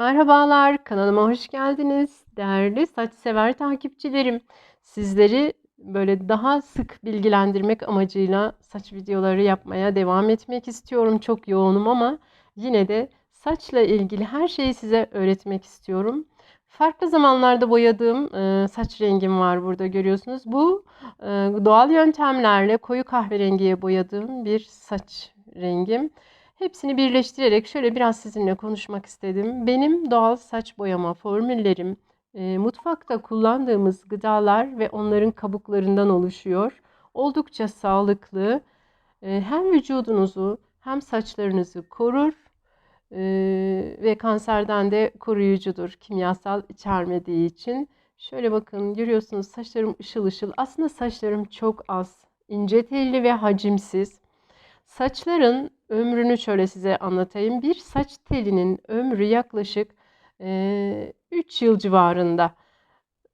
Merhabalar, kanalıma hoş geldiniz. Değerli saç sever takipçilerim. Sizleri böyle daha sık bilgilendirmek amacıyla saç videoları yapmaya devam etmek istiyorum. Çok yoğunum ama yine de saçla ilgili her şeyi size öğretmek istiyorum. Farklı zamanlarda boyadığım e, saç rengim var burada görüyorsunuz. Bu e, doğal yöntemlerle koyu kahverengiye boyadığım bir saç rengim. Hepsini birleştirerek şöyle biraz sizinle konuşmak istedim. Benim doğal saç boyama formüllerim e, mutfakta kullandığımız gıdalar ve onların kabuklarından oluşuyor. Oldukça sağlıklı. E, hem vücudunuzu hem saçlarınızı korur e, ve kanserden de koruyucudur kimyasal içermediği için. Şöyle bakın görüyorsunuz saçlarım ışıl ışıl. Aslında saçlarım çok az, ince telli ve hacimsiz. Saçların ömrünü şöyle size anlatayım. Bir saç telinin ömrü yaklaşık e, 3 yıl civarında.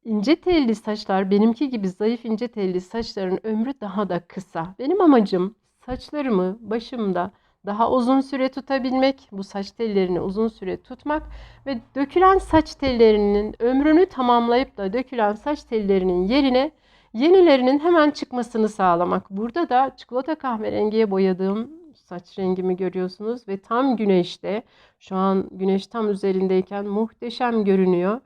İnce telli saçlar benimki gibi zayıf ince telli saçların ömrü daha da kısa. Benim amacım saçlarımı başımda daha uzun süre tutabilmek, bu saç tellerini uzun süre tutmak ve dökülen saç tellerinin ömrünü tamamlayıp da dökülen saç tellerinin yerine yenilerinin hemen çıkmasını sağlamak. Burada da çikolata kahverengiye boyadığım saç rengimi görüyorsunuz ve tam güneşte şu an güneş tam üzerindeyken muhteşem görünüyor.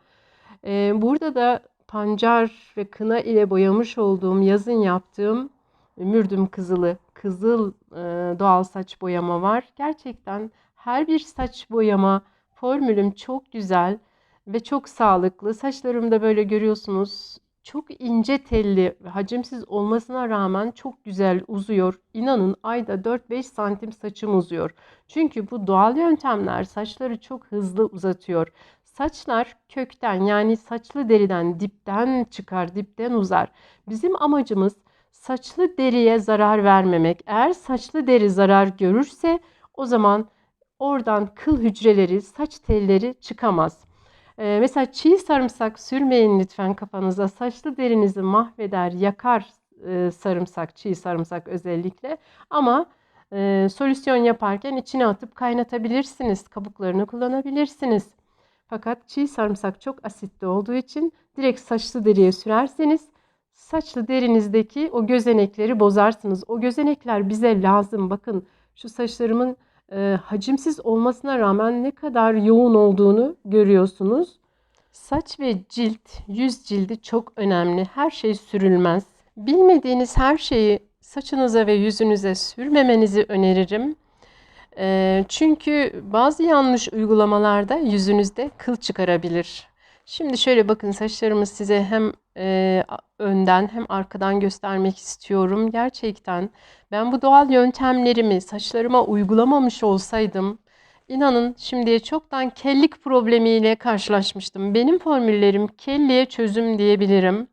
Ee, burada da pancar ve kına ile boyamış olduğum yazın yaptığım mürdüm kızılı kızıl e, doğal saç boyama var. Gerçekten her bir saç boyama formülüm çok güzel ve çok sağlıklı. Saçlarım da böyle görüyorsunuz çok ince telli ve hacimsiz olmasına rağmen çok güzel uzuyor. İnanın ayda 4-5 santim saçım uzuyor. Çünkü bu doğal yöntemler saçları çok hızlı uzatıyor. Saçlar kökten yani saçlı deriden dipten çıkar, dipten uzar. Bizim amacımız saçlı deriye zarar vermemek. Eğer saçlı deri zarar görürse o zaman oradan kıl hücreleri, saç telleri çıkamaz. Ee, mesela çiğ sarımsak sürmeyin lütfen kafanıza. Saçlı derinizi mahveder, yakar e, sarımsak, çiğ sarımsak özellikle. Ama e, solüsyon yaparken içine atıp kaynatabilirsiniz. Kabuklarını kullanabilirsiniz. Fakat çiğ sarımsak çok asitli olduğu için direkt saçlı deriye sürerseniz saçlı derinizdeki o gözenekleri bozarsınız. O gözenekler bize lazım. Bakın şu saçlarımın e, hacimsiz olmasına rağmen ne kadar yoğun olduğunu görüyorsunuz. Saç ve cilt, yüz cildi çok önemli. Her şey sürülmez. Bilmediğiniz her şeyi saçınıza ve yüzünüze sürmemenizi öneririm. E, çünkü bazı yanlış uygulamalarda yüzünüzde kıl çıkarabilir. Şimdi şöyle bakın saçlarımı size hem e, önden hem arkadan göstermek istiyorum. Gerçekten ben bu doğal yöntemlerimi saçlarıma uygulamamış olsaydım inanın şimdiye çoktan kellik problemiyle karşılaşmıştım. Benim formüllerim kelliye çözüm diyebilirim.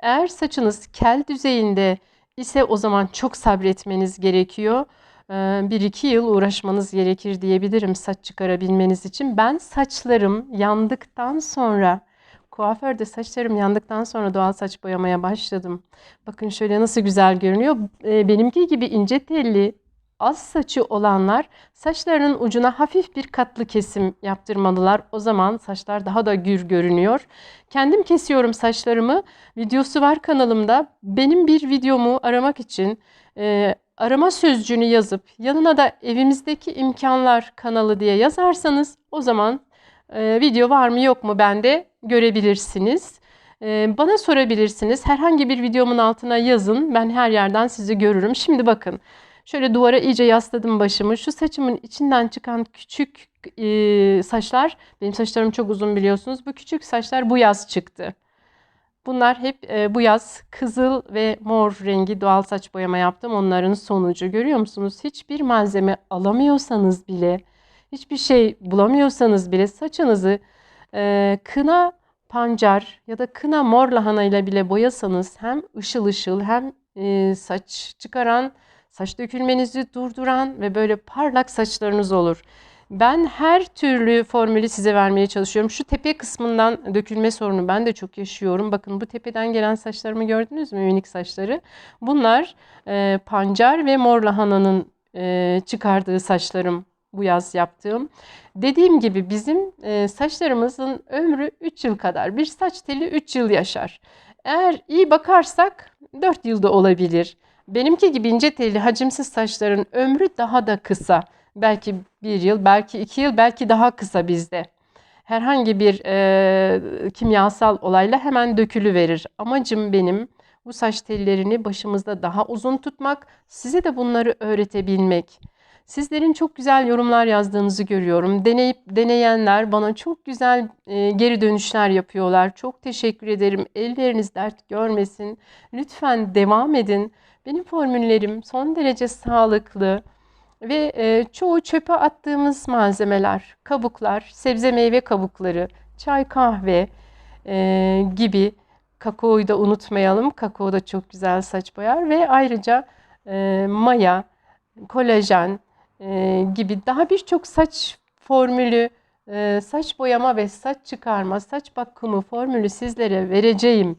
Eğer saçınız kel düzeyinde ise o zaman çok sabretmeniz gerekiyor. 1-2 yıl uğraşmanız gerekir diyebilirim saç çıkarabilmeniz için. Ben saçlarım yandıktan sonra kuaförde saçlarım yandıktan sonra doğal saç boyamaya başladım. Bakın şöyle nasıl güzel görünüyor. Benimki gibi ince telli az saçı olanlar saçlarının ucuna hafif bir katlı kesim yaptırmalılar. O zaman saçlar daha da gür görünüyor. Kendim kesiyorum saçlarımı. Videosu var kanalımda. Benim bir videomu aramak için e, arama sözcüğünü yazıp yanına da evimizdeki imkanlar kanalı diye yazarsanız o zaman e, video var mı yok mu bende görebilirsiniz. E, bana sorabilirsiniz. Herhangi bir videomun altına yazın. Ben her yerden sizi görürüm. Şimdi bakın. Şöyle duvara iyice yasladım başımı. Şu saçımın içinden çıkan küçük e, saçlar, benim saçlarım çok uzun biliyorsunuz. Bu küçük saçlar bu yaz çıktı. Bunlar hep e, bu yaz kızıl ve mor rengi doğal saç boyama yaptım. Onların sonucu görüyor musunuz? Hiçbir malzeme alamıyorsanız bile, hiçbir şey bulamıyorsanız bile saçınızı e, kına pancar ya da kına mor lahana ile bile boyasanız hem ışıl ışıl hem e, saç çıkaran, saç dökülmenizi durduran ve böyle parlak saçlarınız olur. Ben her türlü formülü size vermeye çalışıyorum. Şu tepe kısmından dökülme sorunu ben de çok yaşıyorum. Bakın bu tepeden gelen saçlarımı gördünüz mü? Minik saçları. Bunlar e, pancar ve mor lahananın e, çıkardığı saçlarım. Bu yaz yaptığım. Dediğim gibi bizim e, saçlarımızın ömrü 3 yıl kadar. Bir saç teli 3 yıl yaşar. Eğer iyi bakarsak 4 yılda olabilir. Benimki gibi ince telli hacimsiz saçların ömrü daha da kısa. Belki bir yıl, belki iki yıl, belki daha kısa bizde. Herhangi bir e, kimyasal olayla hemen dökülüverir. Amacım benim bu saç tellerini başımızda daha uzun tutmak, size de bunları öğretebilmek. Sizlerin çok güzel yorumlar yazdığınızı görüyorum. Deneyip deneyenler bana çok güzel e, geri dönüşler yapıyorlar. Çok teşekkür ederim. Elleriniz dert görmesin. Lütfen devam edin. Benim formüllerim son derece sağlıklı ve e, çoğu çöpe attığımız malzemeler, kabuklar, sebze meyve kabukları, çay kahve e, gibi kakaoyu da unutmayalım. Kakao da çok güzel saç boyar ve ayrıca e, maya, kolajen e, gibi daha birçok saç formülü, e, saç boyama ve saç çıkarma, saç bakımı formülü sizlere vereceğim.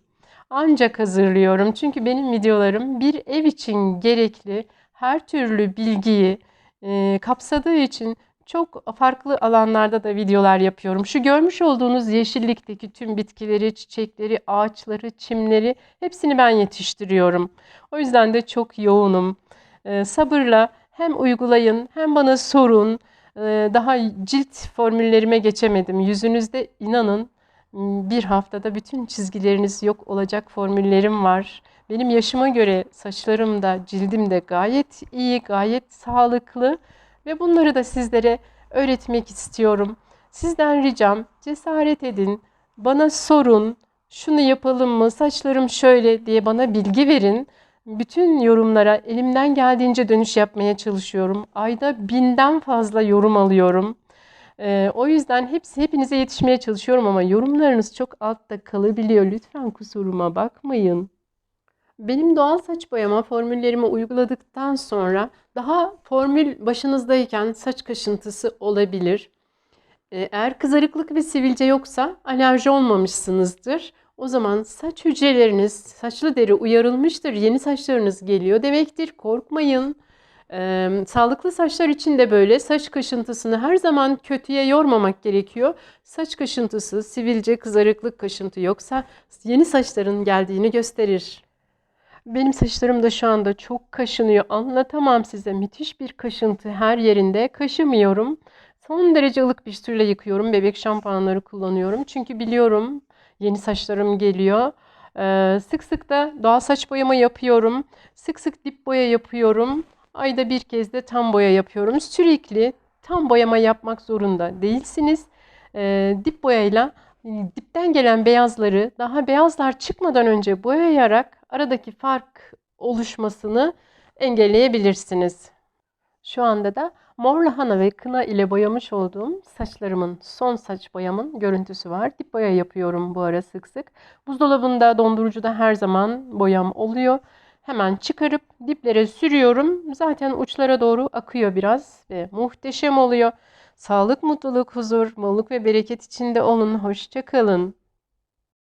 Ancak hazırlıyorum çünkü benim videolarım bir ev için gerekli her türlü bilgiyi e, kapsadığı için çok farklı alanlarda da videolar yapıyorum. Şu görmüş olduğunuz yeşillikteki tüm bitkileri, çiçekleri, ağaçları, çimleri hepsini ben yetiştiriyorum. O yüzden de çok yoğunum. Sabırla hem uygulayın hem bana sorun. E, daha cilt formüllerime geçemedim. Yüzünüzde inanın bir haftada bütün çizgileriniz yok olacak formüllerim var. Benim yaşıma göre saçlarım da cildim de gayet iyi, gayet sağlıklı ve bunları da sizlere öğretmek istiyorum. Sizden ricam cesaret edin, bana sorun, şunu yapalım mı, saçlarım şöyle diye bana bilgi verin. Bütün yorumlara elimden geldiğince dönüş yapmaya çalışıyorum. Ayda binden fazla yorum alıyorum. Ee, o yüzden hepsi hepinize yetişmeye çalışıyorum ama yorumlarınız çok altta kalabiliyor. Lütfen kusuruma bakmayın. Benim doğal saç boyama formüllerimi uyguladıktan sonra daha formül başınızdayken saç kaşıntısı olabilir. Ee, Eğer kızarıklık ve sivilce yoksa alerji olmamışsınızdır. O zaman saç hücreleriniz, saçlı deri uyarılmıştır. Yeni saçlarınız geliyor demektir. Korkmayın. Ee, sağlıklı saçlar için de böyle saç kaşıntısını her zaman kötüye yormamak gerekiyor. Saç kaşıntısı, sivilce, kızarıklık kaşıntı yoksa yeni saçların geldiğini gösterir. Benim saçlarım da şu anda çok kaşınıyor. Anlatamam size. Müthiş bir kaşıntı her yerinde. Kaşımıyorum. Son derece ılık bir suyla yıkıyorum. Bebek şampuanları kullanıyorum. Çünkü biliyorum yeni saçlarım geliyor. Ee, sık sık da doğal saç boyama yapıyorum. Sık sık dip boya yapıyorum. Ayda bir kez de tam boya yapıyorum. Sürekli tam boyama yapmak zorunda değilsiniz. Ee, dip boyayla dipten gelen beyazları daha beyazlar çıkmadan önce boyayarak aradaki fark oluşmasını engelleyebilirsiniz. Şu anda da mor lahana ve kına ile boyamış olduğum saçlarımın son saç boyamın görüntüsü var. Dip boya yapıyorum bu ara sık sık. Buzdolabında, dondurucuda her zaman boyam oluyor. Hemen çıkarıp diplere sürüyorum. Zaten uçlara doğru akıyor biraz ve muhteşem oluyor. Sağlık, mutluluk, huzur, bolluk ve bereket içinde olun. Hoşça kalın.